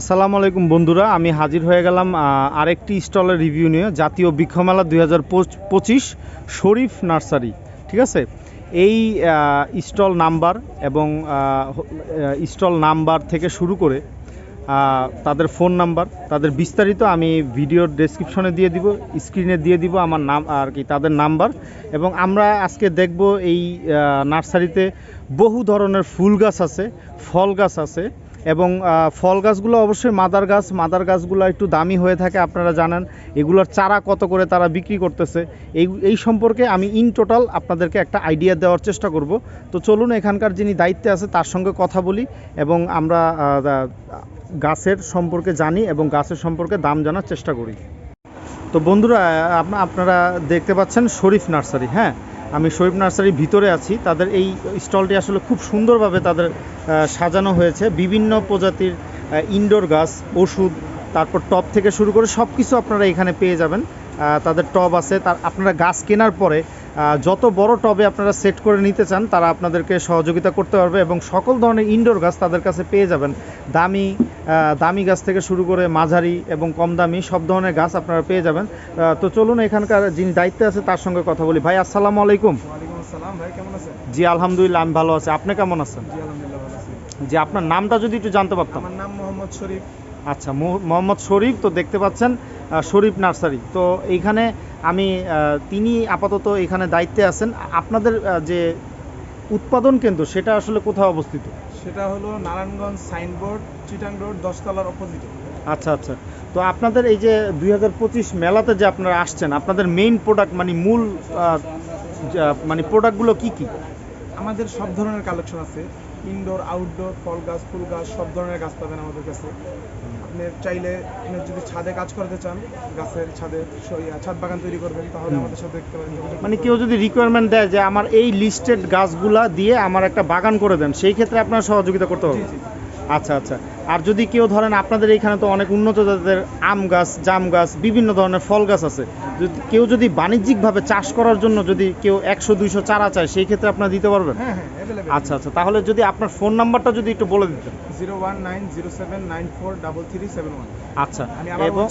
আসসালামু আলাইকুম বন্ধুরা, আমি হাজির হয়ে গেলাম আরেকটি স্টলের রিভিউ নিয়ে, জাতীয় বৃক্ষমেলা দুই হাজার পঁচিশ শরীফ নার্সারি, ঠিক আছে? এই স্টল নাম্বার এবং স্টল নাম্বার থেকে শুরু করে তাদের ফোন নাম্বার, তাদের বিস্তারিত আমি ভিডিওর ডেসক্রিপশনে দিয়ে দিব, স্ক্রিনে দিয়ে দিব আমার নাম, আর কি, তাদের নাম্বার এবং আমরা আজকে দেখব এই নার্সারিতে বহু ধরনের ফুল গাছ আছে, ফল গাছ আছে এবং ফল গাছগুলো অবশ্যই মাদার গাছ, মাদার গাছগুলো একটু দামি হয়ে থাকে, আপনারা জানেন। এগুলোর চারা কত করে তারা বিক্রি করতেছে, এই এই সম্পর্কে আমি ইন টোটাল আপনাদেরকে একটা আইডিয়া দেওয়ার চেষ্টা করব। তো চলুন, এখানকার যিনি দায়িত্বে আছে, তার সঙ্গে কথা বলি এবং আমরা গাছের সম্পর্কে জানি এবং গাছের সম্পর্কে দাম জানার চেষ্টা করি। তো বন্ধুরা আপনারা দেখতে পাচ্ছেন শরীফ নার্সারি হ্যাঁ? আমি শরীফ নার্সারির ভিতরে আছি। তাদের এই স্টলটি আসলে খুব সুন্দরভাবে তাদের সাজানো হয়েছে। বিভিন্ন প্রজাতির ইনডোর গাছ, ওষুধ, তারপর টপ থেকে শুরু করে সব কিছু আপনারা এখানে পেয়ে যাবেন। তাদের টব আছে। তার, আপনারা গাছ কেনার পরে যত বড় টবে আপনারা সেট করে নিতে চান তারা আপনাদেরকে সহযোগিতা করতে পারবে এবং সকল ধরনের ইনডোর গাছ তাদের কাছে পেয়ে যাবেন। দামি দামি গাছ থেকে শুরু করে মাঝারি এবং কম দামি সব ধরনের গাছ আপনারা পেয়ে যাবেন। তো চলুন এখানকার যিনি দায়িত্বে আছে তার সঙ্গে কথা বলি। ভাই আসসালামু আলাইকুম। জি আলহামদুলিল্লাহ আমি ভালো আছি। আপনি কেমন আছেন? জি আপনার নামটা যদি একটু জানতে পারতাম। আমার নাম মোহাম্মদ শরীফ। আচ্ছা মোহাম্মদ শরীফ তো দেখতে পাচ্ছেন শরীফ নার্সারি। তো এইখানে আমি তিনি আপাতত এখানে দায়িত্বে আছেন। আপনাদের যে উৎপাদন কেন্দ্র সেটা আসলে কোথায় অবস্থিত? সেটা হলো নারায়ণগঞ্জ সাইনবোর্ড চিটাং রোড দশতলার অপোজিটে আচ্ছা আচ্ছা। তো আপনাদের এই যে দুই হাজার পঁচিশ মেলাতে যে আপনারা আসছেন আপনাদের মেইন প্রোডাক্ট মানে মূল মানে প্রোডাক্টগুলো কি কি? আমাদের সব ধরনের কালেকশন আছে। ইনডোর আউটডোর ফল গাছ ফুল গাছ সব ধরনের গাছ পাবেন আমাদের কাছে। আপনি চাইলে আপনি যদি ছাদে কাজ করতে চান গাছের ছাদে সরিয়া ছাদ বাগান তৈরি করবেন তাহলে আমাদের সাথে দেখতে পারেন যোগাযোগ মানে কেউ যদি রিকোয়ারমেন্ট দেয় যে আমার এই লিস্টেড গাছগুলা দিয়ে আমার একটা বাগান করে দেন সেই ক্ষেত্রে আপনারা সহযোগিতা করতে পারেন। হবে আচ্ছা আচ্ছা। আর যদি কেউ ধরেন আপনাদের এখানে তো অনেক উন্নত জাতের আম গাছ জাম গাছ বিভিন্ন ধরনের ফল গাছ আছে। যদি কেউ যদি বাণিজ্যিকভাবে চাষ করার জন্য যদি কেউ একশো দুইশো চারা চায় সেই ক্ষেত্রে আপনারা দিতে পারবেন? হ্যাঁ হ্যাঁ আচ্ছা আচ্ছা। তাহলে যদি আপনার ফোন নাম্বারটা যদি একটু বলে দিতেন। Zero one nine zero seven nine four double three seven one. আচ্ছা এবং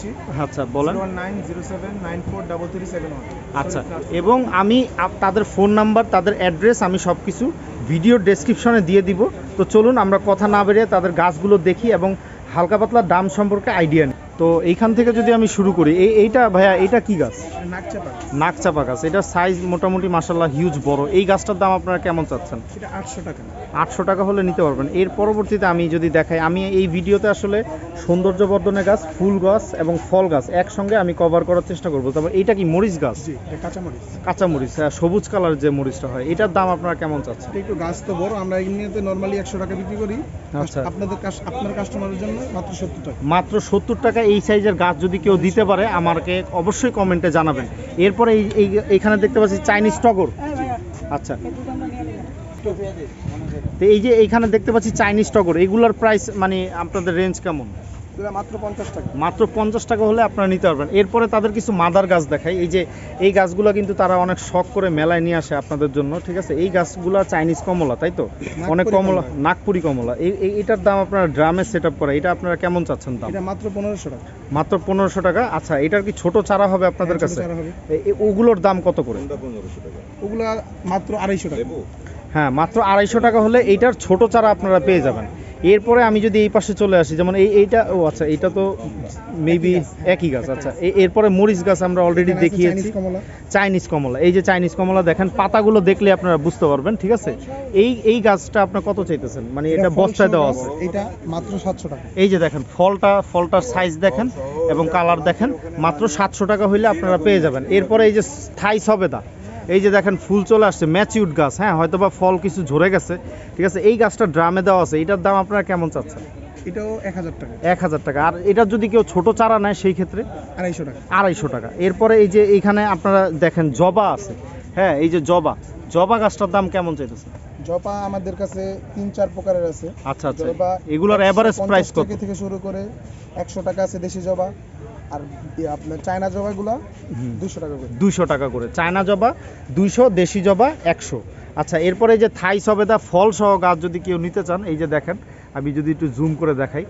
আচ্ছা বলেন। One nine zero seven nine four double three seven one. আচ্ছা এবং আমি তাদের ফোন নাম্বার তাদের অ্যাড্রেস আমি সব কিছু ভিডিও ডেসক্রিপশনে দিয়ে দিব। তো চলুন, আমরা কথা না বেরিয়ে তাদের গাছগুলো দেখি এবং হালকা পাতলা দাম সম্পর্কে আইডিয়া তো এইখান থেকে যদি আমি শুরু করি এই এইটা ভাইয়া এটা কি গাছ? নাকচাপা গাছ। এটা সাইজ মোটামুটি মাসাল্লাহ হিউজ বড়। এই গাছটার দাম আপনারা কেমন চাচ্ছেন? এটা আটশো টাকা। আটশো টাকা হলে নিতে পারবেন। এর পরবর্তীতে আমি যদি দেখাই আমি এই ভিডিওতে আসলে সৌন্দর্য বর্ধনের গাছ ফুল গাছ এবং ফল গাছ একসঙ্গে আমি কভার করার চেষ্টা করব। তারপর এইটা কি মরিচ গাছ? এটা কাঁচামরিচ কাঁচা মরিচ হ্যাঁ, সবুজ কালার যে মরিচটা হয় এটার দাম আপনারা কেমন চাচ্ছেন? একটু গাছ তো বড় আমরা এমনিতে নর্মালি একশো টাকা বিক্রি করি। আচ্ছা। আপনাদের আপনার কাস্টমারের জন্য মাত্র সত্তর টাকা। মাত্র সত্তর টাকা এই সাইজের গাছ যদি কেউ দিতে পারে, আমাকে অবশ্যই কমেন্টে জানাবেন। এরপরে এই, এই- এইখানে দেখতে পাচ্ছি চাইনিজ টগর। আচ্ছা। তো এই যে এইখানে দেখতে পাচ্ছি চাইনিজ টগর, এগুলোর প্রাইস মানে আপনাদের রেঞ্জ কেমন? মাত্র পঞ্চাশ টাকা। মাত্র পঞ্চাশ টাকা হলে আপনারা নিতে পারবেন। এরপরে তাদের কিছু মাদার গাছ দেখায় এই যে এই গাছগুলো কিন্তু তারা অনেক শখ করে মেলায় নিয়ে আসে আপনাদের জন্য ঠিক আছে? এই গাছগুলো চাইনিজ কমলা তাই তো? অনেক কমলা। নাগপুরি কমলা। এই এটার দাম আপনারা ড্রামে সেট আপ করা। এটা আপনারা কেমন চাচ্ছেন দাম? এটা মাত্র পনেরোশো টাকা। মাত্র পনেরোশো টাকা? আচ্ছা এটার কি ছোট চারা হবে আপনাদের হ্যাঁ, কাছে? ওগুলোর দাম কত করে? ওগুলো মাত্র আড়াইশো টাকা। হ্যাঁ মাত্র আড়াইশো টাকা হলে এইটার ছোট চারা আপনারা পেয়ে যাবেন। এরপরে আমি যদি এই পাশে চলে আসি যেমন এই এইটা ও আচ্ছা এটা তো মেবি একই গাছ আচ্ছা। এ- এরপরে মরিচ গাছ আমরা অলরেডি দেখিয়েছি। চাইনিজ কমলা। এই যে চাইনিজ কমলা দেখেন পাতাগুলো দেখলে আপনারা বুঝতে পারবেন ঠিক আছে? এই এই গাছটা আপনার কত চাইতেছেন? মানে এটা বস্তায় দেওয়া আছে। এটা মাত্র সাতশো টাকা। এই যে দেখেন ফলটা ফলটার সাইজ দেখেন এবং কালার দেখেন মাত্র সাতশো টাকা হইলে আপনারা পেয়ে যাবেন। এরপরে এই যে থাই সবেদা। এই যে দেখেন ফুল চলে আসছে ম্যাচিউড গাছ হ্যাঁ হয়তো বা ফল কিছু ঝরে গেছে। ঠিক আছে এই গাছটা ড্রামে দেওয়া আছে এটার দাম আপনারা কেমন চাচ্ছেন? এটাও এক হাজার টাকা। এক হাজার টাকা। আর এটা যদি কেউ ছোট চারা নেয় সেই ক্ষেত্রে? আড়াইশো টাকা। আড়াইশো টাকা। এরপরে এই যে এইখানে আপনারা দেখেন জবা আছে। হ্যাঁ এই যে জবা। জবা গাছটার দাম কেমন চাইতেছে জপা আমাদের কাছে তিন চার প্রকারের আছে। আচ্ছা আচ্ছা। জবা এগুলোর অ্যাভারেজ 150 প্রাইস কত? থেকে থেকে শুরু করে একশো টাকা আছে দেশি জবা। আর আপনার চায়না জবাগুলা দুশো টাকা করে। দুশো টাকা করে। চায়না জবা দুইশো দেশি জবা একশো। আচ্ছা এরপরে যে থাই সবেদা ফল সহ গাছ যদি কেউ নিতে চান এই যে দেখেন আমি যদি একটু জুম করে দেখাই।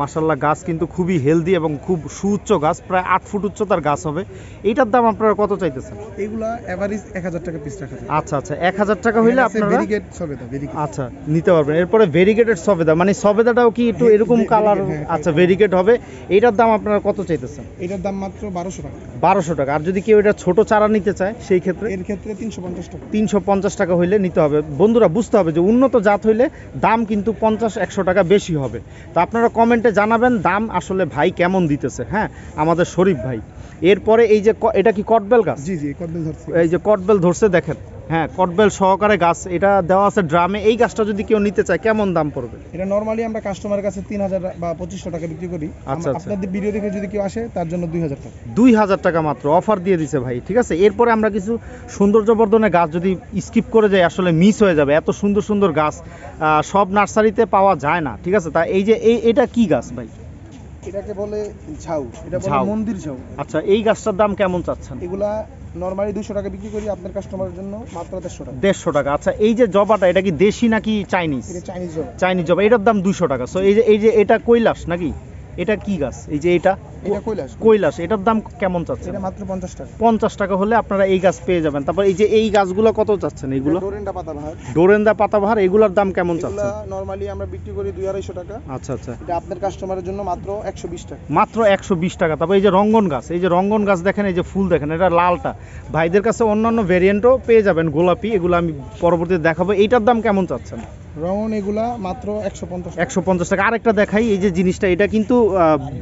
মাসাল্লাহ গাছ কিন্তু খুবই হেলদি এবং খুব সুউচ্চ গাছ প্রায় আট ফুট উচ্চতার গাছ হবে। এইটার দাম আপনারা কত চাইতেছেন? এগুলা এভারেজ এক হাজার টাকা পিস রাখা আচ্ছা আচ্ছা এক হাজার টাকা হইলে আপনারা ভেরিগেট সবেদা আচ্ছা নিতে পারবেন। এরপরে ভেরিগেটেড সবেদা মানে সবেদাটাও কি একটু এরকম কালার হ্যাঁ, আচ্ছা ভেরিগেট হবে। এইটার দাম আপনারা কত চাইতেছেন? এটার দাম মাত্র বারোশো টাকা। বারোশো টাকা। আর যদি কেউ এটা ছোট চারা নিতে চায় সেই ক্ষেত্রে এর ক্ষেত্রে তিনশো পঞ্চাশ টাকা। তিনশো পঞ্চাশ টাকা হইলে নিতে হবে। বন্ধুরা বুঝতে হবে যে উন্নত জাত হইলে দাম কিন্তু পঞ্চাশ একশো টাকা বেশি হবে। তো আপনারা কমেন্টে জানাবেন দাম আসলে ভাই কেমন দিতেছে হ্যাঁ? আমাদের শরীফ ভাই। এরপরে এই যে এটা কি কটবেল গাছ? জি জি কটবেল ধরছি। এই যে কটবেল ধরছে দেখেন। হ্যাঁ কটবেল সহকারে গাছ এটা দেওয়া আছে ড্রামে। এই গাছটা যদি কেউ নিতে চায় কেমন দাম পড়বে? এটা নর্মালি আমরা কাস্টমারের কাছে তিন হাজার বা পঁচিশশো টাকা বিক্রি করি। আচ্ছা, আচ্ছা। আপনাদের ভিডিও দেখে যদি কেউ আসে তার জন্য দুই হাজার টাকা। দুই হাজার টাকা মাত্র অফার দিয়ে দিছে ভাই ঠিক আছে? এরপরে আমরা কিছু সৌন্দর্যবর্ধনের গাছ যদি স্কিপ করে যাই আসলে মিস হয়ে যাবে। এত সুন্দর সুন্দর গাছ সব নার্সারিতে পাওয়া যায় না ঠিক আছে? তা এই যে এই এটা কি গাছ ভাই? এটাকে বলে ঝাউ এটা বলে ঝাউ। মন্দির ঝাউ। আচ্ছা এই গাছটার দাম কেমন চাচ্ছেন? এগুলা নর্মালি দুশো টাকা বিক্রি করি আপনার কাস্টমারের জন্য মাত্র দেড়শো টাকা। দেড়শো টাকা। আচ্ছা এই যে জবাটা এটা কি দেশি নাকি চাইনিজ এটা চাইনিজ জবা। চাইনিজ জবা। এটার দাম দুশো টাকা। সো এই যে এই যে এটা কৈলাস নাকি? এটা কি গাছ? এই যে এটা এটা? কৈলাস। এটার দাম কেমন চাচ্ছেন? মাত্র পঞ্চাশ টাকা। পঞ্চাশ টাকা হলে আপনারা এই গাছ পেয়ে যাবেন। তারপর এই যে এই গাছগুলো কত চাচ্ছেন এইগুলো ডোরেন্ডা পাতা ভাত ডোরেন্দা পাতাবাহার এগুলোর দাম কেমন চাচ্ছেন? নর্মালি আমরা বিক্রি করি দুই আড়াইশো টাকা। আচ্ছা আচ্ছা। এটা আপনার কাস্টমারের জন্য মাত্র একশো বিশ টাকা। মাত্র একশো বিশ টাকা। তারপর এই যে রঙ্গন গাছ এই যে রঙ্গন গাছ দেখেন এই যে ফুল দেখেন এটা লালটা। ভাইদের কাছে অন্যান্য ভেরিয়েন্টও পেয়ে যাবেন গোলাপি এগুলো আমি পরবর্তীতে দেখাবো। এইটার দাম কেমন চাচ্ছেন? রঙন এগুলা মাত্র একশো পঞ্চাশ একশো পঞ্চাশ টাকা। আরেকটা দেখাই এই যে জিনিসটা এটা কিন্তু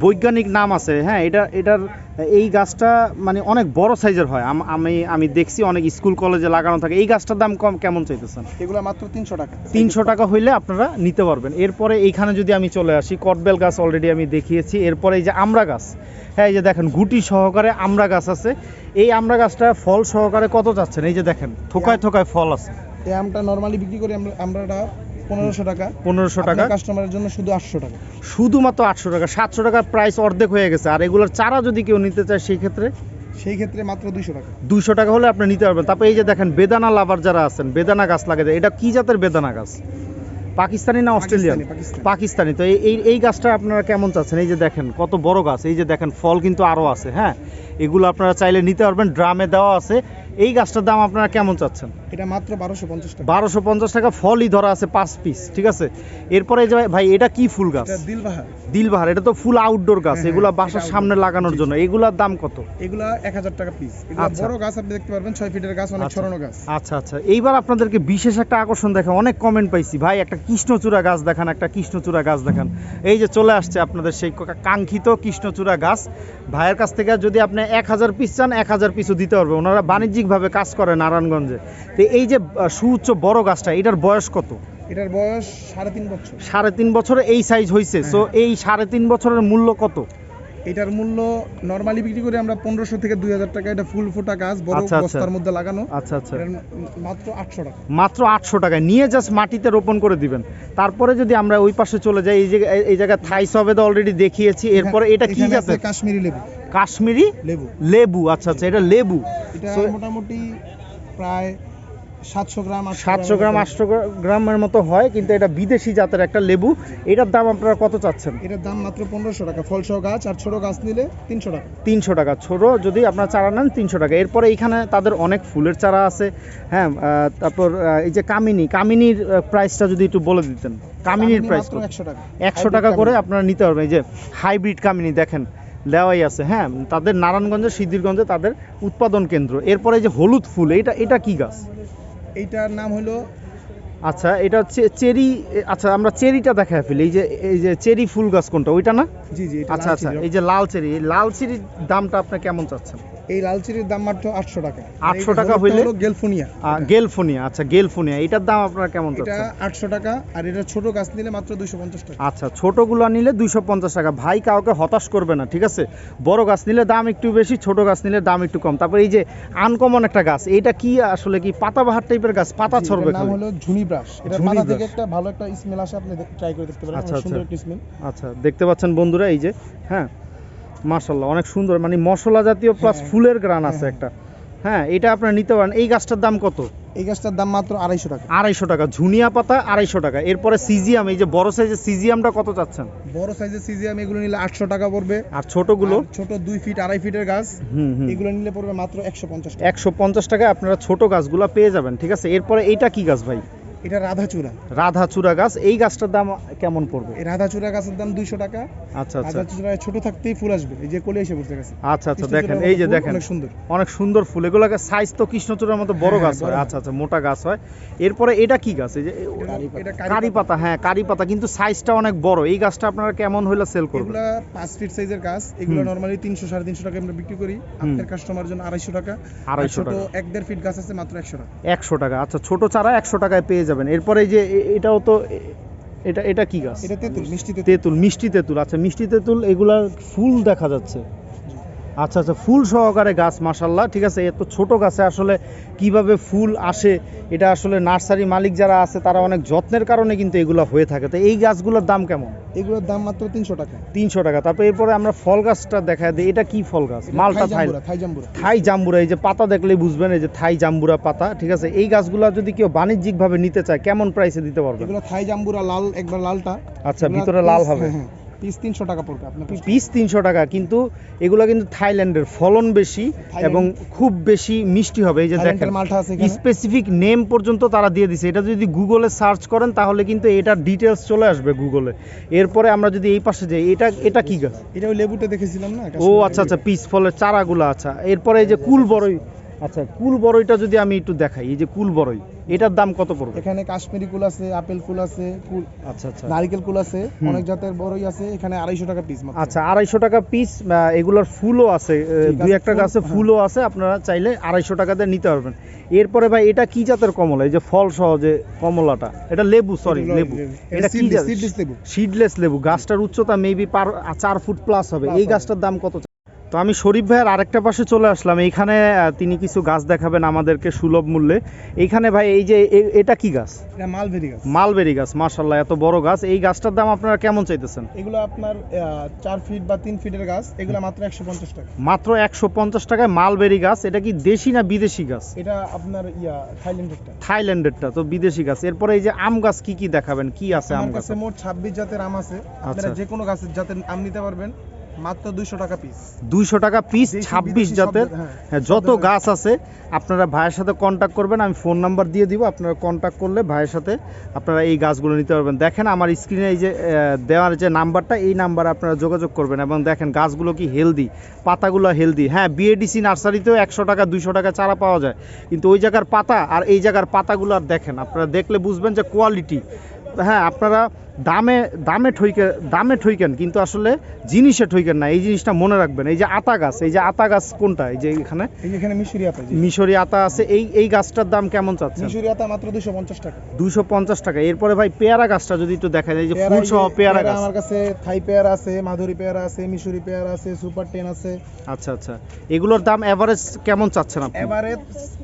বৈজ্ঞানিক নাম আছে হ্যাঁ এটা এটার এই গাছটা মানে অনেক বড় সাইজের হয়। আম- আমি দেখছি অনেক স্কুল কলেজে লাগানো থাকে। এই গাছটার দাম কম কেমন চাইতেছেন? এগুলো মাত্র তিনশো টাকা। তিনশো টাকা হইলে আপনারা নিতে পারবেন। এরপরে এইখানে যদি আমি চলে আসি কটবেল গাছ অলরেডি আমি দেখিয়েছি। এরপরে এই যে আমরা গাছ হ্যাঁ এই যে দেখেন গুটি সহকারে আমরা গাছ আছে। এই আমরা গাছটা ফল সহকারে কত যাচ্ছেন এই যে দেখেন থোকায় থোকায় ফল আছে। এই আমটা নর্মালি বিক্রি করি আমরা আমরাটা পনেরোশো টাকা। পনেরোশো টাকা। কাস্টমারের জন্য শুধু আটশো টাকা। শুধুমাত্র আটশো টাকা সাতশো টাকার প্রাইস অর্ধেক হয়ে গেছে। আর এগুলোর চারা যদি কেউ নিতে চায় সেই ক্ষেত্রে? সেই ক্ষেত্রে মাত্র দুইশো টাকা। দুইশো টাকা হলে আপনি নিতে পারবেন। তারপর এই যে দেখেন বেদানা লাভার যারা আছেন বেদানা গাছ লাগে এটা কি জাতের বেদানা গাছ? পাকিস্তানি না অস্ট্রেলিয়ান? পাকিস্তানি, তো এই এই- এই গাছটা আপনারা কেমন চাচ্ছেন? এই যে দেখেন কত বড় গাছ। এই যে দেখেন ফল কিন্তু আরও আছে হ্যাঁ? এগুলো আপনারা চাইলে নিতে পারবেন। ড্রামে দেওয়া আছে। এই গাছটার দাম আপনারা কেমন চাচ্ছেন? এটা মাত্র বারোশো পঞ্চাশ টাকা। বারোশো পঞ্চাশ টাকা ফলই ধরা আছে পাঁচ পিস ঠিক আছে? এরপরে এই যে ভাই এটা কি ফুল গাছ? দিলবাহার। দিলবাহার এটা তো ফুল আউটডোর গাছ হ্যাঁ, এগুলা হ্যাঁ, বাসার সামনে লাগানোর জন্য। এগুলার দাম কত? এগুলা এক হাজার টাকা পিস আচ্ছা। বড় গাছ আপনি দেখতে পারবেন ছয় ফিটের গাছ অনেক আচ্ছা। ছড়ানো গাছ। আচ্ছা আচ্ছা। এইবার আপনাদেরকে বিশেষ একটা আকর্ষণ দেখে অনেক কমেন্ট পাইছি। ভাই একটা কৃষ্ণচূড়া গাছ দেখান একটা কৃষ্ণচূড়া গাছ দেখান। এই যে চলে আসছে আপনাদের সেই কাঙ্ক্ষিত কৃষ্ণচূড়া গাছ। ভাইয়ের কাছ থেকে যদি আপনি এক হাজার পিস চান এক হাজার পিসও দিতে পারবে। ওনারা বাণিজ্যিকভাবে কাজ করে নারায়ণগঞ্জে। তো এই যে সুউচ্চ বড় গাছটা এটার বয়স কত? এটার বয়স সাড়ে তিন বছর। সাড়ে তিন বছরে এই সাইজ হয়েছে সো। এই সাড়ে তিন বছরের মূল্য কত? এটার মূল্য নর্মালি বিক্রি করি আমরা পনেরোশো থেকে দুই হাজার টাকা এটা ফুল ফোটা গাছ বড় আচ্ছা, আচ্ছা। বস্তার মধ্যে লাগানো। আচ্ছা আচ্ছা। মাত্র আটশো টাকা। মাত্র আটশো টাকায়। নিয়ে জাস্ট মাটিতে রোপণ করে দিবেন। তারপরে যদি আমরা ওই পাশে চলে যাই এই যে এই জায়গায় থাই সবেদা অলরেডি দেখিয়েছি। এরপরে এটা কি জাতের? কাশ্মীরি লেবু। কাশ্মীরি লেবু। লেবু আচ্ছা আচ্ছা এটা লেবু। এটা মোটামুটি প্রায় সাতশো গ্রাম সাতশো গ্রাম আটশো গ্রামের মতো হয় কিন্তু এটা বিদেশি জাতের একটা লেবু। এটার দাম আপনারা কত চাচ্ছেন? এটার দাম মাত্র পনেরোশো টাকা। ফলসহ গাছ আর ছোট গাছ নিলে তিনশো টাকা। তিনশো টাকা। ছোটো যদি আপনার চারা নেন তিনশো টাকা। এরপরে এখানে তাদের অনেক ফুলের চারা আছে। হ্যাঁ তারপর এই যে কামিনী কামিনীর প্রাইসটা যদি একটু বলে দিতেন। কামিনীর প্রাইস একশো টাকা। একশো টাকা করে আপনারা নিতে পারবেন। এই যে হাইব্রিড কামিনী দেখেন। দেওয়াই আছে হ্যাঁ তাদের নারায়ণগঞ্জে সিদ্ধিরগঞ্জে তাদের উৎপাদন কেন্দ্র। এরপরে এই যে হলুদ ফুল এটা এটা কি গাছ? এইটার নাম হলো আচ্ছা এটা হচ্ছে চেরি আচ্ছা আমরা চেরিটা দেখা ফেলি। এই যে এই যে চেরি ফুল গাছ কোনটা ওইটা না? জি জি আচ্ছা আচ্ছা এই যে লাল চেরি এই লাল চেরির দামটা আপনি কেমন চাচ্ছেন? এই লাল চিনির দাম মাত্র আটশো টাকা। 800 টাকা হইলে? গেলফোনিয়া। গেলফোনিয়া আচ্ছা গেলফোনিয়া। এটার দাম আপনারা কেমন এটা আটশো টাকা আর এটা ছোট গাছ নিলে মাত্র দুইশো পঞ্চাশ টাকা। আচ্ছা ছোটগুলো নিলে দুইশো পঞ্চাশ টাকা। ভাই কাউকে হতাশ করবে না ঠিক আছে? বড় গাছ নিলে দাম একটু বেশি ছোট গাছ নিলে দাম একটু কম। তারপর এই যে আনকমন একটা গাছ এটা কি আসলে কি পাতাবাহার টাইপের গাছ? পাতা ছড়বে নাম হলো ঝুনি ব্রাশ। এটা পাতা থেকে একটা ভালো একটা স্মেল আসে আপনি ট্রাই করে দেখতে পারেন। আচ্ছা, সুন্দর আচ্ছা। একটা স্মেল। আচ্ছা দেখতে পাচ্ছেন বন্ধুরা এই যে হ্যাঁ মার্শাল্লাহ অনেক সুন্দর মানে মশলা জাতীয় প্লাস হ্যাঁ। ফুলের গ্রান আছে হ্যাঁ। একটা। হ্যাঁ এটা আপনারা নিতে পারেন। এই গাছটার দাম কত? এই গাছটার দাম মাত্র আড়াইশো টাকা। আড়াইশো টাকা। ঝুনিয়া পাতা আড়াইশো টাকা। এরপরে সিজিয়াম এই যে বড় সাইজের সিজিয়ামটা কত চাচ্ছেন? বড় সাইজের সিজিয়াম এগুলো নিলে আটশো টাকা পড়বে। আর ছোটগুলো? ছোট দুই ফিট আড়াই ফিটের গাছ। এগুলো নিলে পড়বে মাত্র একশো পঞ্চাশ টাকা। একশো পঞ্চাশ টাকায় আপনারা ছোট গাছগুলো পেয়ে যাবেন ঠিক আছে? এরপরে এইটা কি গাছ ভাই? এটা রাধাচূড়া। রাধা চূড়া গাছ এই গাছটার দাম কেমন পড়বে? এই রাধাচূড়া গাছের দাম দুইশো টাকা। আচ্ছা আচ্ছা। রাধাচূড়ায় ছোট থাকতেই ফুল আসবে। এই যে কোলে এসে পড়তে গেছে। আচ্ছা আচ্ছা দেখেন এই যে দেখেন। অনেক সুন্দর। অনেক সুন্দর ফুল। এগুলোকে সাইজ তো কৃষ্ণচূড়ার মতো বড় হ্যাঁ, গাছ হয়। আচ্ছা আচ্ছা মোটা গাছ হয়। এরপরে এটা কি গাছ? এই যে কারি পাতা। হ্যাঁ কারি পাতা কিন্তু সাইজটা অনেক বড়। এই গাছটা আপনারা কেমন হইলে সেল করবেন? এগুলা পাঁচ ফিট সাইজের গাছ। এগুলো। নর্মালি তিনশো সাড়ে তিনশো টাকা আমরা বিক্রি করি। আপনার কাস্টমার জন্য আড়াইশো টাকা। আর আড়াইশো ছোট টাকা। এক দেড় ফিট গাছ আছে মাত্র একশো টাকা। একশো টাকা। আচ্ছা ছোট চারা একশো টাকায় পেয়ে যাবেন। এরপরে এই যে এটাও তো এটা এটা কি গাছ? এটা তেঁতুল মিষ্টি তেঁতুল মিষ্টি তেঁতুল। আচ্ছা মিষ্টি তেঁতুল এগুলার ফুল দেখা যাচ্ছে। আচ্ছা আচ্ছা ফুল সহকারে গাছ মাসাল্লাহ ঠিক আছে? এত ছোট গাছে আসলে কীভাবে ফুল আসে এটা আসলে নার্সারি মালিক যারা আছে তারা অনেক যত্নের কারণে কিন্তু এগুলো হয়ে থাকে। তো এই গাছগুলোর দাম কেমন? এগুলোর দাম মাত্র তিনশো টাকা। তিনশো টাকা। তারপর এরপরে আমরা ফল গাছটা দেখা দিই। এটা কি ফল গাছ? মালটা থাই জাম্বুরা, থাই জাম্বুরা। এই যে পাতা দেখলেই বুঝবেন এই যে থাই জাম্বুরা পাতা ঠিক আছে? এই গাছগুলো যদি কেউ বাণিজ্যিকভাবে নিতে চায় কেমন প্রাইসে দিতে পারবেন? এগুলো থাই জাম্বুরা লাল একবার লালটা। আচ্ছা ভিতরে লাল হবে। পিস তিনশো টাকা পড়বে আপনার পিস তিনশো টাকা কিন্তু এগুলো কিন্তু থাইল্যান্ডের ফলন বেশি এবং খুব বেশি মিষ্টি হবে এই যে দেখেন। মালটা আছে স্পেসিফিক নেম পর্যন্ত তারা দিয়ে দিছে। এটা যদি গুগলে সার্চ করেন তাহলে কিন্তু এটার ডিটেলস চলে আসবে গুগলে এরপরে আমরা যদি এই পাশে যাই এটা এটা কি গাছ? এটা ওই লেবুটা দেখেছিলাম না? ও আচ্ছা আচ্ছা পিস ফলের চারাগুলো আচ্ছা। এরপরে এই যে কুল বড়ই আচ্ছা কুল বড়ইটা যদি আমি একটু দেখাই এই যে কুল বড়ই এটার দাম কত পড়বে? এখানে কাশ্মীরি কুল আছে আপেল কুল আছে কুল আচ্ছা আচ্ছা। নারিকেল কুল আছে অনেক জাতের বড়ই আছে এখানে আড়াইশো টাকা পিস আচ্ছা আড়াইশো টাকা পিস এগুলোর ফুলও আছে দুই একটা গাছে হ্যাঁ। ফুলও আছে আপনারা চাইলে আড়াইশো টাকা দিয়ে নিতে পারবেন। এরপরে ভাই এটা কি জাতের কমলা? এই যে ফল সহ যে কমলাটা এটা লেবু সরি লেবু। এটা কি seedless, লেবু। সিডলেস লেবু গাছটার উচ্চতা মেবি পার চার ফুট প্লাস হবে। এই গাছটার দাম কত তো আমি শরীফ ভাইয়ের আরেকটা পাশে চলে আসলাম। এইখানে তিনি কিছু গাছ দেখাবেন আমাদেরকে সুলভ মূল্যে। এইখানে ভাই এই যে এটা কি গাছ? এটা মালবেরি গাছ। মালবেরি গাছ মাশাল্লাহ এত বড় গাছ। এই গাছটার দাম আপনারা কেমন চাইতেছেন? এগুলো আপনার চার ফিট বা তিন ফিটের গাছ। এগুলো মাত্র একশো পঞ্চাশ টাকা। মাত্র একশো পঞ্চাশ টাকায় মালবেরি গাছ। এটা কি দেশি না বিদেশি গাছ? এটা আপনার ইয়া থাইল্যান্ডেরটা। থাইল্যান্ডেরটা তো বিদেশি গাছ। এরপরে এই যে আম গাছ কি কি দেখাবেন? কি আছে আম গাছ? মোট ছাব্বিশ জাতের আম আছে। আপনারা আচ্ছা। যে কোনো গাছের জাতের আম নিতে পারবেন। মাত্র দুইশো টাকা পিস দুইশো টাকা পিস দেশি, ছাব্বিশ বিদেশি সব জাতের। জাতের, হ্যাঁ, হ্যাঁ যত গাছ আছে আপনারা ভাইয়ের সাথে কন্ট্যাক্ট করবেন আমি ফোন নাম্বার দিয়ে দিব আপনারা কন্ট্যাক্ট করলে ভাইয়ের সাথে আপনারা এই গাছগুলো নিতে পারবেন। দেখেন আমার স্ক্রিনে এই যে দেওয়ার যে নাম্বারটা এই নাম্বারে আপনারা যোগাযোগ করবেন এবং দেখেন গাছগুলো কি হেলদি পাতাগুলো হেলদি হ্যাঁ বিএডিসি নার্সারিতেও একশো টাকা দুইশো টাকা চারা পাওয়া যায়। কিন্তু ওই জায়গার পাতা আর এই জায়গার পাতাগুলো আর দেখেন আপনারা দেখলে বুঝবেন যে কোয়ালিটি হ্যাঁ আপনারা দামে দামে ঠইকে দামে ঠইকেন কিন্তু আসলে জিনিসে ঠইকেন না। এই জিনিসটা মনে রাখবেন। এই যে আতা গাছ এই যে আতা গাছ কোনটা? এই যে এখানে? এই যে এখানে মিশরি আতা। মিশরি আতা আছে। এই এই গাছটার দাম কেমন চাচ্ছেন? মিশরি আতা মাত্র দুশো পঞ্চাশ টাকা। দুশো পঞ্চাশ টাকা। এরপরে ভাই পেয়ারা গাছটা যদি একটু দেখা যায় এই যে ফুল সহ পেয়ারা গাছ। আমার কাছে থাই পেয়ারা আছে মাধুরী পেয়ারা আছে মিশরি পেয়ারা আছে সুপার টেন আছে। আচ্ছা আচ্ছা। এগুলোর দাম এভারেজ কেমন চাচ্ছেন আপনি?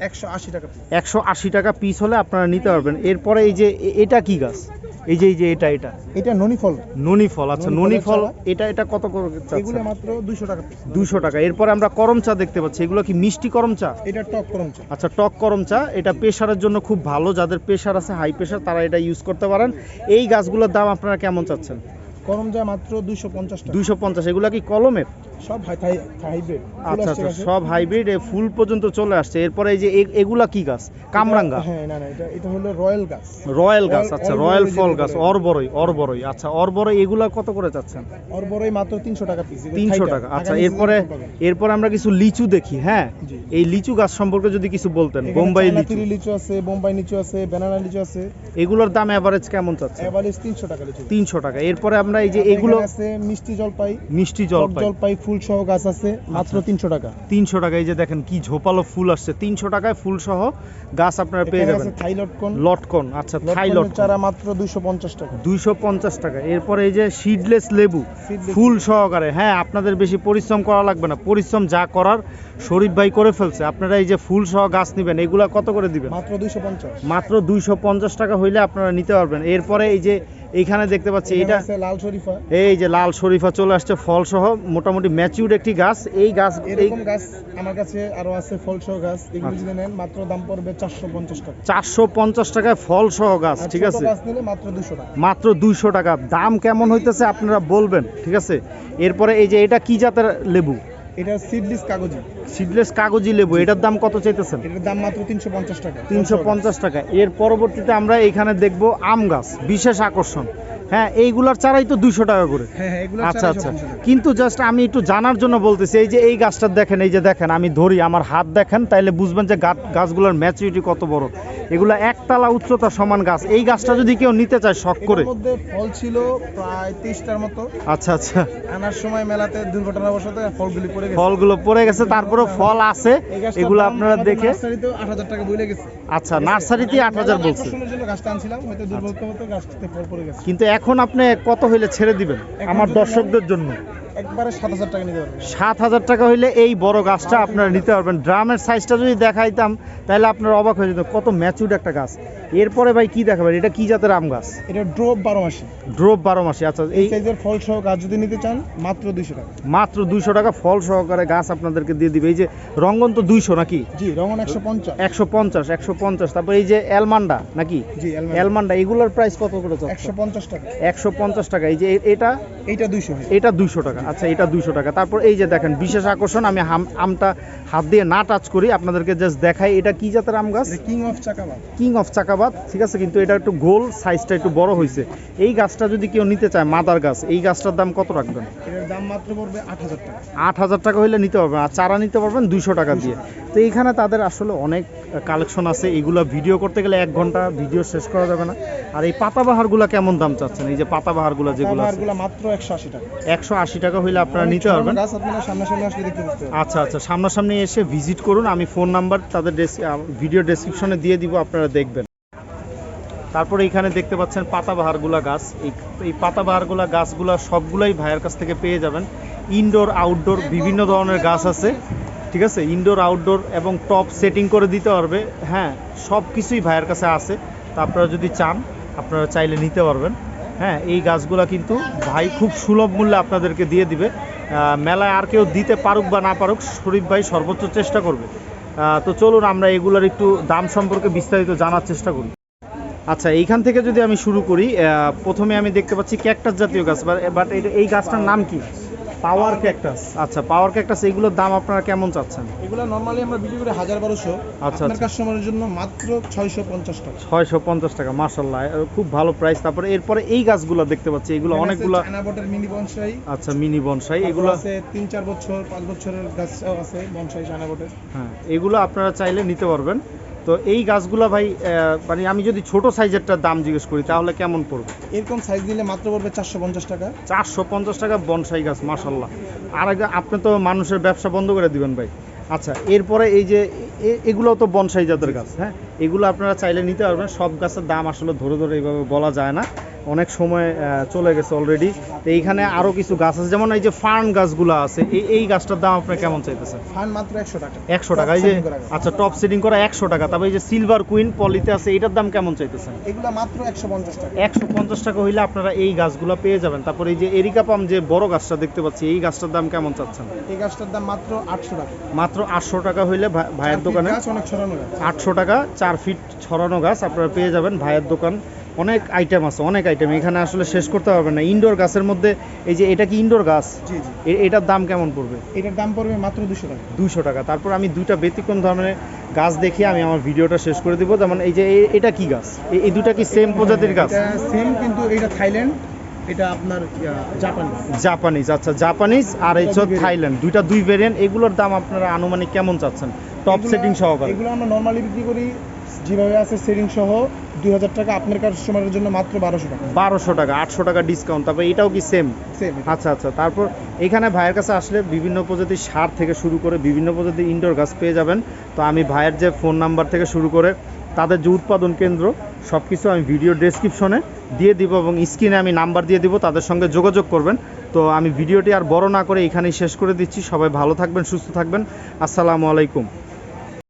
একশো আশি টাকা piece। একশো আশি টাকা পিস হলে আপনারা নিতে পারবেন। এরপরে এই যে এটা কি গাছ? এই যে এই যে এটা এটা। এটা ননি ফল ননি ফল আচ্ছা ননি ফল এটা এটা কত করে এগুলো মাত্র দুশো টাকা piece। দুশো টাকা। এরপরে আমরা করম চা দেখতে পাচ্ছি। এগুলো কি মিষ্টি করম চা? এটা টক করম চা। আচ্ছা টক করম চা। এটা প্রেশারের জন্য খুব ভালো। যাদের প্রেশার আছে হাই প্রেসার তারা এটা ইউজ করতে পারেন। এই গাছগুলোর দাম আপনারা কেমন চাচ্ছেন? করম চা মাত্র দুশো পঞ্চাশ টাকা। দুইশো পঞ্চাশ। এগুলো কি কলমের? সব হাইব্রিড। আচ্ছা আচ্ছা সব হাইব্রিড ফুল পর্যন্ত চলে আসছে। এরপরে এই যে এগুলা কি গাছ? কামরাঙ্গা। হ্যাঁ না না এটা এটা হলো রয়্যাল গাছ। রয়্যাল গাছ আচ্ছা রয়্যাল ফল গাছ অরবরই অরবরই। আচ্ছা অরবরই এগুলা কত করে চাচ্ছেন? ওর বড়ই মাত্র তিনশো টাকা পিস তিনশো টাকা। আচ্ছা এরপরে এরপরে আমরা কিছু লিচু দেখি হ্যাঁ? এই লিচু গাছ সম্পর্কে যদি কিছু বলতেন বোম্বাই লিচু। লিচু আছে বোম্বাই লিচু আছে ব্যানানা লিচু আছে। এগুলোর দাম এভারেজ কেমন চাচ্ছে এভারেজ তিনশো টাকা লিচু। তিনশো টাকা। এরপরে আমরা এই যে এগুলো আছে মিষ্টি জলপাই মিষ্টি জলপাই। জলপাই ফুল সহ গাছ আছে মাত্র আচ্ছা। তিনশো টাকা। তিনশো টাকা এই যে দেখেন কি ঝোপালো ফুল আসছে। তিনশো টাকায় ফুল সহ গাছ আপনারা পেয়ে যাবেন। থাই লটকন। লটকন আচ্ছা থাই লটকন। চারা মাত্র দুইশো পঞ্চাশ টাকা। দুইশো পঞ্চাশ টাকা। এরপরে এই যে সিডলেস লেবু। ফুল সহকারে। হ্যাঁ আপনাদের বেশি পরিশ্রম করা লাগবে না। পরিশ্রম যা করার শরীফ ভাই করে ফেলছে। আপনারা এই যে ফুল সহ গাছ নেবেন এগুলা কত করে দিবেন? মাত্র দুইশো পঞ্চাশ। মাত্র দুইশো পঞ্চাশ টাকা হইলে আপনারা নিতে পারবেন। এরপরে এই যে এইখানে দেখতে পাচ্ছি এটা লাল শরীফা। এই যে লাল শরীফা চলে আসছে ফল সহ মোটামুটি ম্যাচিউর একটি গাছ। এই গাছ এরকম গাছ আমার কাছে আরও আছে ফলসহ গাছ। এগুলো আচ্ছা। যদি নেন মাত্র দাম পড়বে চারশো পঞ্চাশ টাকা। চারশো পঞ্চাশ টাকায় ফল সহ গাছ ঠিক আছে? গাছ নিলে মাত্র দুশো টাকা। মাত্র দুইশো টাকা। দাম কেমন হইতেছে আপনারা বলবেন ঠিক আছে? এরপরে এই যে এটা কি জাতের লেবু? এটা সিডলিস কাগজি। সিডলেস কাগজি লেবু এটার দাম কত চাইতেছেন? এটার দাম মাত্র তিনশো পঞ্চাশ টাকা। তিনশো পঞ্চাশ টাকা। এর পরবর্তীতে আমরা এখানে দেখব আম গাছ বিশেষ আকর্ষণ। হ্যাঁ এইগুলার চারাই তো দুইশো টাকা করে। হ্যাঁ হ্যাঁ এগুলো আচ্ছা আচ্ছা। কিন্তু জাস্ট আমি একটু জানার জন্য বলতেছি এই যে এই গাছটা দেখেন এই যে দেখেন আমি ধরি আমার হাত দেখেন তাইলে বুঝবেন যে গাছ গাছগুলোর ম্যাচুরিটি কত বড়। এগুলো একতলা উচ্চতা সমান গাছ। এই গাছটা যদি কেউ নিতে চায় শখ করে। মধ্যে ফল ছিল প্রায় তেইশটার মতো। আচ্ছা আচ্ছা। আনার সময় মেলাতে দুর্ঘটনাবশত ফলগুলি পড়ে গেছে ফলগুলো পড়ে গেছে তারপরে ফল আছে এগুলো আপনারা দেখে আচ্ছা নার্সারিতে আট হাজার বলছে। ফল পড়ে গেছে। কিন্তু এখন আপনি কত হইলে ছেড়ে দিবেন আমার দর্শকদের জন্য? একবারে সাত হাজার টাকা নিতে পারবে। সাত হাজার টাকা হইলে এই বড় গাছটা আপনারা নিতে পারবেন। ড্রামের সাইজটা যদি দেখাইতাম তাহলে আপনার অবাক হয়ে যেত কত ম্যাচুড একটা গাছ। এরপরে ভাই কি দেখাবেন? এটা কি জাতের আম গাছ? এটা ড্রপ বারো মাসে। ড্রপ বারো মাসে। আচ্ছা এই সাইজের ফল সহ গাছ যদি নিতে চান মাত্র দুইশো টাকা। মাত্র দুইশো টাকা ফল সহকারে গাছ আপনাদেরকে দিয়ে দিবে। এই যে রঙ্গন তো দুইশো নাকি? জি রঙন একশো পঞ্চাশ। একশো পঞ্চাশ একশো পঞ্চাশ। তারপর এই যে অ্যালমান্ডা নাকি? জি অ্যালমান্ডা। এগুলোর প্রাইস কত করে একশো পঞ্চাশ টাকা। একশো পঞ্চাশ টাকা। এই যে এটা? এইটা দুইশো এটা দুইশো টাকা। আচ্ছা এটা দুইশো টাকা। তারপর এই যে দেখেন বিশেষ আকর্ষণ আমি আমটা হাত দিয়ে না টাচ করি আপনাদেরকে জাস্ট দেখাই। এটা কি জাতের আম গাছ? King of Chakabad king of Chakabad ঠিক আছে কিন্তু এটা একটু গোল সাইজটা একটু বড় হয়েছে। এই গাছটা যদি কেউ নিতে চায় মাদার গাছ এই গাছটার দাম কত রাখবেন? এটার দাম মাত্র পড়বে আট হাজার টাকা। আট হাজার টাকা হইলে নিতে পারবেন আর চারা নিতে পারবেন দুইশো টাকা দিয়ে। তো এইখানে তাদের আসলে অনেক কালেকশন আছে এগুলো ভিডিও করতে গেলে এক ঘণ্টা ভিডিও শেষ করা যাবে না। আর এই পাতাবাহারগুলো কেমন দাম চাচ্ছেন? এই যে পাতাবাহারগুলো যেগুলো মাত্র একশো আশি টাকা। একশো আশি টাকা হইলে আপনারা নিতে পারবেন। আচ্ছা আচ্ছা সামনাসামনি এসে ভিজিট করুন আমি ফোন নাম্বার তাদের ভিডিও ডেসক্রিপশনে দিয়ে দিব আপনারা দেখবেন। তারপরে এখানে দেখতে পাচ্ছেন পাতাবাহারগুলা গাছ। এই পাতাবাহারগুলা গাছগুলা সবগুলাই ভাইয়ের কাছ থেকে পেয়ে যাবেন। ইনডোর আউটডোর বিভিন্ন ধরনের গাছ আছে, ঠিক আছে? ইনডোর আউটডোর এবং টপ সেটিং করে দিতে পারবে। হ্যাঁ সব কিছুই ভাইয়ের কাছে আছে। তা আপনারা যদি চান, আপনারা চাইলে নিতে পারবেন। হ্যাঁ এই গাছগুলা কিন্তু ভাই খুব সুলভ মূল্যে আপনাদেরকে দিয়ে দিবে। মেলায় আর কেউ দিতে পারুক বা না পারুক, শরীফ ভাই সর্বোচ্চ চেষ্টা করবে। তো চলুন আমরা এগুলার একটু দাম সম্পর্কে বিস্তারিত জানার চেষ্টা করি। আচ্ছা এইখান থেকে যদি আমি শুরু করি প্রথমে আমি দেখতে পাচ্ছি ক্যাকটাস জাতীয় গাছ বাট এই গাছটার নাম কি? পাওয়ার ক্যাকটাস আচ্ছা পাওয়ার ক্যাকটাস এইগুলোর দাম আপনারা কেমন চাচ্ছেন? এগুলো নর্মালি আমরা বিক্রি করি হাজার বারোশো। আচ্ছা, আপনার আচ্ছা। কাস্টমারের জন্য মাত্র ছয়শো পঞ্চাশ টাকা। ছয়শো পঞ্চাশ টাকা মার্শাল্লাহ খুব ভালো প্রাইস তারপরে এরপরে এই গাছগুলো দেখতে পাচ্ছি এগুলো অনেকগুলো বটের মিনি বনসাই। আচ্ছা মিনি বনসাই এগুলো এগুলো আছে তিন চার বছর পাঁচ বছরের গাছ আছে বনসাই চায়না বটের হ্যাঁ এগুলো আপনারা চাইলে নিতে পারবেন। তো এই গাছগুলো ভাই মানে আমি যদি ছোট সাইজেরটার দাম জিজ্ঞেস করি তাহলে কেমন পড়বে? এরকম সাইজ দিলে মাত্র পড়বে চারশো পঞ্চাশ টাকা। চারশো পঞ্চাশ টাকা বনসাই গাছ মাসাল্লাহ আর আগে আপনি তো মানুষের ব্যবসা বন্ধ করে দিবেন ভাই। আচ্ছা এরপরে এই যে এগুলো তো বনসাই জাতের গাছ হ্যাঁ? এগুলো আপনারা চাইলে নিতে পারবেন সব গাছের দাম আসলে ধরে ধরে এইভাবে বলা যায় না। অনেক সময় চলে গেছে অলরেডি তো এইখানে আরও কিছু গাছ আছে যেমন এই যে ফার্ন গাছগুলো আছে এই এই গাছটার দাম আপনার কেমন চাইতেছেন ফান মাত্র একশো টাকা। একশো টাকা এই যে আচ্ছা টপ সেটিং করা একশো টাকা। তারপর এই যে সিলভার কুইন পলিতে আছে এটার দাম কেমন চাইতেছেন এগুলো মাত্র একশো পঞ্চাশ টাকা। একশো পঞ্চাশ টাকা হইলে আপনারা এই গাছগুলো পেয়ে যাবেন। তারপর এই যে এরিকা পাম যে বড় গাছটা দেখতে পাচ্ছি এই গাছটার দাম কেমন চাচ্ছেন? এই গাছটার দাম মাত্র আটশো টাকা। মাত্র আটশো টাকা হইলে ভাইয়ের দোকানে আটশো টাকা চার ফিট ছড়ানো গাছ আপনারা পেয়ে যাবেন ভাইয়ের দোকান। অনেক আইটেম আছে অনেক আইটেম এখানে আসলে শেষ করতে পারবেন না। ইনডোর গাছের মধ্যে এই যে এটা কি ইনডোর গাছ? এটার দাম কেমন পড়বে? এটার দাম পড়বে মাত্র দুশো টাকা। দুশো টাকা। তারপর আমি দুইটা ব্যতিক্রম ধরনের গাছ দেখিয়ে আমি আমার ভিডিওটা শেষ করে দিব। যেমন এই যে এটা কি গাছ? এই দুটা কি সেম প্রজাতির গাছ? সেম কিন্তু এটা থাইল্যান্ড এটা আপনার জাপানি জাপানিজ। আচ্ছা জাপানিজ আর এই হচ্ছে থাইল্যান্ড। দুইটা দুই ভেরিয়েন্ট এগুলোর দাম আপনারা আনুমানিক কেমন চাচ্ছেন? টপ সেটিং সহকারে। এগুলো আমরা নর্মালি বিক্রি করি যেভাবে আছে সেটিং সহ দুই হাজার টাকা আপনার কাস্টমারের জন্য মাত্র বারোশো টাকা। বারোশো টাকা আটশো টাকা ডিসকাউন্ট তারপর এটাও কি সেম সেম আচ্ছা আচ্ছা তারপর এখানে ভাইয়ের কাছে আসলে বিভিন্ন প্রজাতির সার থেকে শুরু করে বিভিন্ন প্রজাতির ইনডোর গাছ পেয়ে যাবেন। তো আমি ভাইয়ের যে ফোন নাম্বার থেকে শুরু করে তাদের যে উৎপাদন কেন্দ্র সব কিছু আমি ভিডিও ডেসক্রিপশনে দিয়ে দিব এবং স্ক্রিনে আমি নাম্বার দিয়ে দিব তাদের সঙ্গে যোগাযোগ করবেন। তো আমি ভিডিওটি আর বড় না করে এখানেই শেষ করে দিচ্ছি। সবাই ভালো থাকবেন সুস্থ থাকবেন। আসসালামু আলাইকুম।